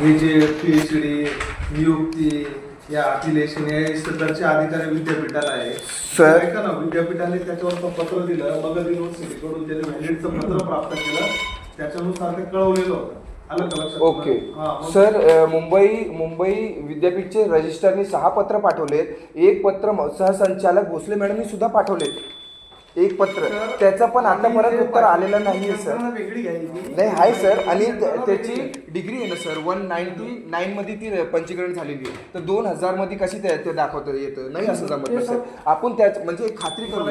हे जे पीएचडी नियुक्ती या अफिलिएशन हे सदरचे अधिकारी विद्यापीठाला आहे. सर. ऐका ना विद्यापीठाने त्याच्यावर पत्र दिलं मगध युनिव्हर्सिटीकडून त्याने व्हॅलिडचं पत्र प्राप्त केलं त्याच्यानुसार ते कळवलेलं होतं. ओके. सर मुंबई मुंबई विद्यापीठचे रजिस्ट्रारनी सहा पत्र पाठवलेत. एक पत्र सहसंचालक भोसले मॅडमनी सुद्धा पाठवलेत. एक पत्र. त्याचं पण आतापर्यंत उत्तर आलेलं नाहीये सर. वेगळी घ्यायची. नाही आहे सर. आणि त्या- त्याची डिग्री आहे ना सर वन नाईन्टी नाईन मध्ये ती पंचीकरण झालेली आहे. तर दोन हजारमध्ये कशी ते ते दाखवता येतं? नाही असं जमत सर. आपण त्याच म्हणजे खात्री करू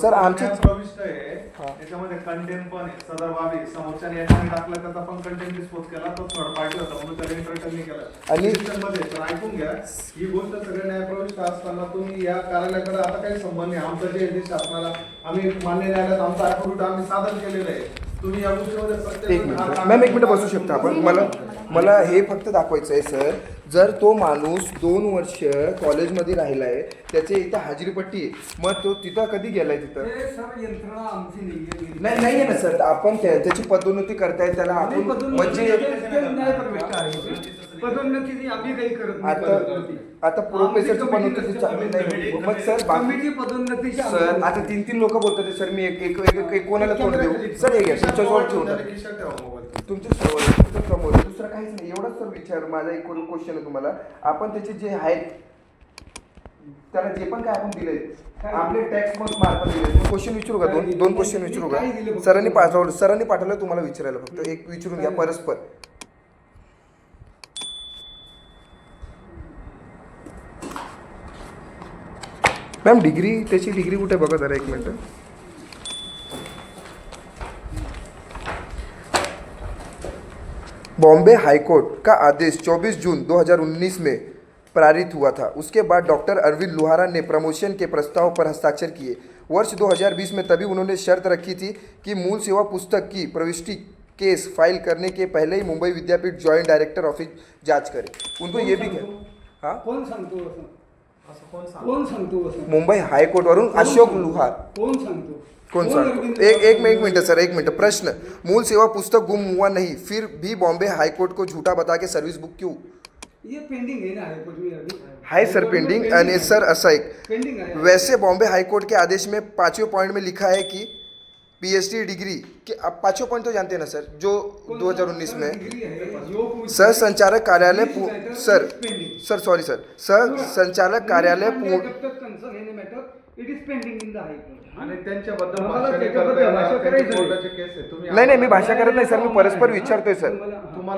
सर, आमची- प्रविष्ट आहे. त्याच्यामध्ये कंटेंट पण आहे. सदर बाबी समोरच्याने याच्याने टाकला त्याचा पण कंटेंट डिस्पोज केला तो थर्ड पार्टी होता म्हणून त्याला इंटरटेन केला. आणि- Description मध्ये तर ऐकून घ्या. ही गोष्ट सगळ्या न्यायप्रविष्ट असताना तुम्ही या कार्यालयाकडे आता काही संबंध नाही. आमचं जे आहे ते शासनाला आम्ही मान्य न्यायालयात आमचं आम्ही सादर केलेलं आहे. तुम्ही या गोष्टीमध्ये प्रत्येक एक मिनिट. मॅम एक मिनिट बसू शकता आपण? मला मला हे फक्त दाखवायचं आहे सर. जर तो माणूस दोन वर्ष कॉलेजमध्ये राहिला आहे त्याचे इथं हाजरीपट्टी आहे. मग तो तिथं कधी गेलाय तिथं? सर यंत्रणा आमची नाहीये. नाही नाही आहे ना सर. आपण त्या- त्याची पदोन्नती करताय त्याला आपण म्हणजे ते- ते न्यायप्रविष्ट आहे. पदोन्नतीची आम्ही काही करत नाही आता पदोन्नती. आता प्रोफेसरची पदोन्नती नाही मग सर बाकी कमिटी पदोन्नतीची सर आता तीन तीन लोक बोलतात सर मी एक एक एक- एक कोणाला तोंड देऊ? सर हे घ्या तुमच्याजवळ ठेवून टाका. तुमच्यासमोर तुमच्यासमोर. दुसरं काहीच नाही. एवढाच सर विचार माझा एक क्वेश्चन आहे तुम्हाला. आपण त्याचे जे आहेत त्याला जे पण काय आपण दिले आपले टॅक्स मग मार्फत दिले क्वेश्चन विचारू का? दोन दोन क्वेश्चन विचारू काय दिलं का फक्त? सरांनी पाठवलं सरांनी पाठवलं तुम्हाला विचारायला फक्त. एक विचारून घ्या परस्पर. मॅम डिग्री त्याची डिग्री कुठे बघा जरा एक मिनिट बॉम्बे हाईकोर्ट का आदेश 24 जून 2019 में पारित हुआ था। उसके बाद डॉक्टर अरविंद लुहारा ने प्रमोशन के प्रस्ताव पर हस्ताक्षर किए। वर्ष 2020 में तभी उन्होंने शर्त रखी थी कि मूल सेवा पुस्तक की प्रविष्टि केस फ़ाइल करने के पहले ही मुंबई विद्यापीठ जॉइंट डायरेक्टर ऑफ़िस जाँच करे। उनको ये भी हाँ? असं कोण सांगतो? असं? मुंबई हाईकोर्ट वरून अशोक लुहार. कोण सांगतो? कौन सा अरविंद एक एक मिनट एक मिनट सर एक मिनट. प्रश्न. मूल सेवा पुस्तक गुम हुआ नहीं फिर भी बॉम्बे हाईकोर्ट को झूठा बता के सर्विस बुक क्यों? ये पेंडिंग है ना हाईकोर्ट में अभी? हाय सर पेंडिंग आणि सर असं एक पेंडिंग वैसे बॉम्बे हाईकोर्ट के आदेश में पाँचवें पॉइंट में लिखा है कि पीएचडी डिग्री के आप पाँचों पॉइंट तो जानते हैं ना सर जो 2019 में सर संचालक कार्यालय sir sir sorry. Sir sir संचालक कार्यालय पूर्ण is pending in the High Court. आणि त्यांच्याबद्दल आम्हाला भाषण त्याच्याबद्दल करताय ना, भाषा त्यांची करायची आहे. कोर्टाचे केस आहे. तुम्ही नाही नाही मी भाषा करत नाही सर मी परस्पर विचारतोय सर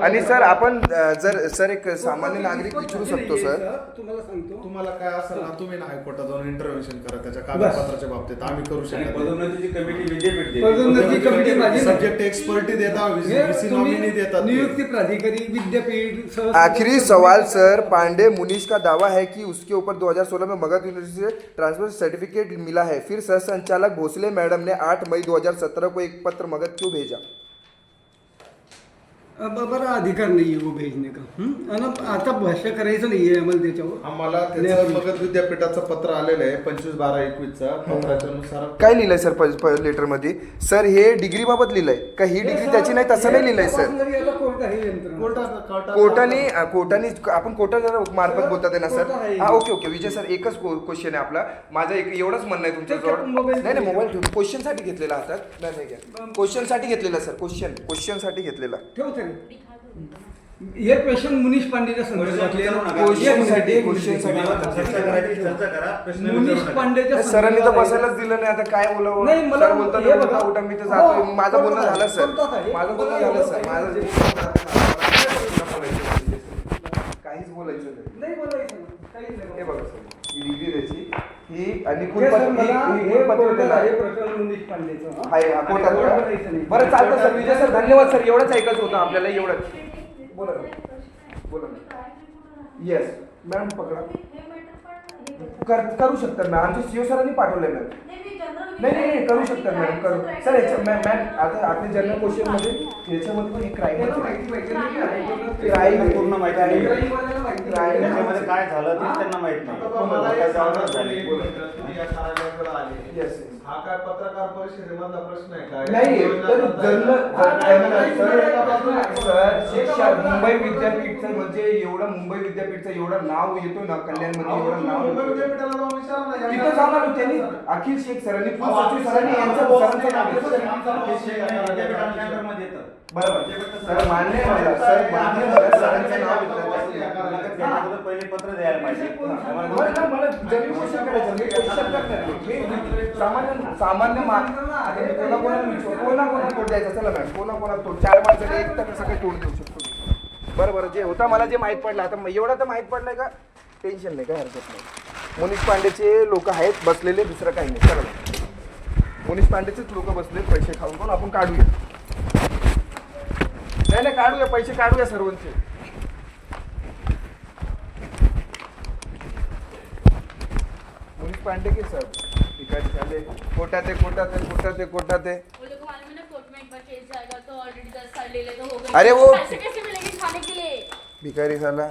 आणि सर आपण अ, जर सर एक सामान्य नागरिक विचारू शकतो सर तुम्हाला सांगतो तुम्हाला काय असेल ना तुम्ही ना हायकोर्टात जाऊन इंटरव्हेन्शन करा त्याच्या कागदपत्राच्या बाबतीत आम्ही करू आणि शकत नाही. पदोन्नतीची कमिटी विद्यापीठ देते. पदोन्नती कमिटी माझी नाही. सब्जेक्ट एक्सपर्टी देता हे व्हीसी तुम्ही नॉमिनी देतात ते. नियुक्ती प्राधिकारी विद्यापीठ सहस- आखिरी सवाल सर पांडे मुनीश का दावा है कि उसके ऊपर 2016 में मगध यूनिवर्सिटी से ट्रांसफर सर्टिफिकेट मिला है। फिर सह संचालक भोसले मैडम ने 8 मई 2017 को एक पत्र मगध क्यों भेजा? अब बरा अधिकार नाही आहे वो भेजने का। हं? आणि आता भाष्य करायचं नाहीये आम्हाला त्याच्यावर आम्हाला त्याचं मगध विद्यापीठाचं पत्र आलेलं आहे पंचवीस बारा एकवीसचा. पत्राच्या नुसार काय लिहिलंय सर लेटरमध्ये? सर हे डिग्री बाबत लिहिलंय का? ही डिग्री त्याची नाही तसं नाही लिहिलंय सर. कोर्ट आहे यंत्रणा. कोर्टात कोर्टात- कोर्टाने कोर्टाने आपण कोर्टाच्या मार्फत बोलतात ना सर. कोर्ट आहे. हा ओके ओके. विजय सर एकच क्वेश्चन आहे आपला. माझा एक एवढंच म्हणणं आहे तुमच्या त्याच्यात जवळ मोबाईल नाही नाही ठेवू. मोबाईल ठेवू. क्वेश्चनसाठी घेतलेला हातात नाही नाही घ्या क्वेश्चनसाठी घेतलेला सर. क्वेश्चन क्वेश्चनसाठी घेतलेला. ठेव तरी हे पांडेच्या एक क्वेश्चन मुनीश विचारू नका. पांडेच्या सरांनी तर बसायलाच दिलं नाही आता काय बोलावं नाही, मला सर बोलतात हे उठा बघा. उठा मी तर जातोय हो, माझं बोलणं झालं सर. माझं बोलणं झालं सर. माझं जे काहीच बोलायचं नाही नाही बोलायचं. काहीच नाही हे. बघा सर ही डिग्री त्याची ही आणि हे ही- ही हे हं? हा. बरं चालतं सर विजय सर धन्यवाद सर एवढंच ऐकायचं होतं आपल्याला एवढंच बोला. बोला येस मॅम पकडा. कर करू शकतात मॅम आमच्या सीओ सरांनी पाठवलंय मॅम नाही नाही नाही करू शकतात मॅडम करू. सर याच्या मॅम मॅम आता आपल्या जनरल क्वेश्चन पण एक क्राईम क्राईम पूर्ण माहिती नाही. त्याच्यामध्ये काय झालं ते त्यांना माहीत नाही. हा काय पत्रकार परिषदेमधला प्रश्न आहे. काय? नाही योजना तर करताय जन्म का? Sir sir. शिक्षा मुंबई विद्यापीठचं म्हणजे एवढं मुंबई विद्यापीठचं एवढं नाव येतो ना कल्याणमध्ये एवढं नाव मुंबई. विद्यापीठाला तिथं सांगा ना त्यांनी. अखिल शेख सरांनी सरांनी यांचं नाव घेतलं. पहिले पत्र द्यायला पाहिजे. आम्हाला मला मला जमीन क्वेश्चन करायचं मी क्वेश्चन करणार नाही. मी सामान्य सामान्य मा आता मी कोणा कोणाला विचारू कोणा कोणा तोड द्यायचं? चला मॅम कोणा कोणा तोड चार माणसाने एक तर सगळे तोड देऊ शकतो. बरं बरं. जे होता मला जे माहीत पडलं आता म- एवढं तर माहीत पडलंय का? टेन्शन नाही काय हरकत नाही. मोनिश पांडेचे लोक आहेत बसलेले दुसरं काही नाही. चला. मोनिश पांडेचेच लोक बसले पैसे खाऊन पण आपण काढूया. नाही नाही काढूया पैसे काढूया सर्वांचे. मोनिश पांडे के सर भिकारी झाले. कोटात आहे कोटात आहे कोटात आहे कोटात. आहे वो लोग को मालूम है ना कोर्ट में एक बार केस जाएगा तो ऑलरेडी दस साल ले ले तो हो गए अरे वो- पैसे कैसे मिलेंगे खाने के लिए? भिकारी झाला.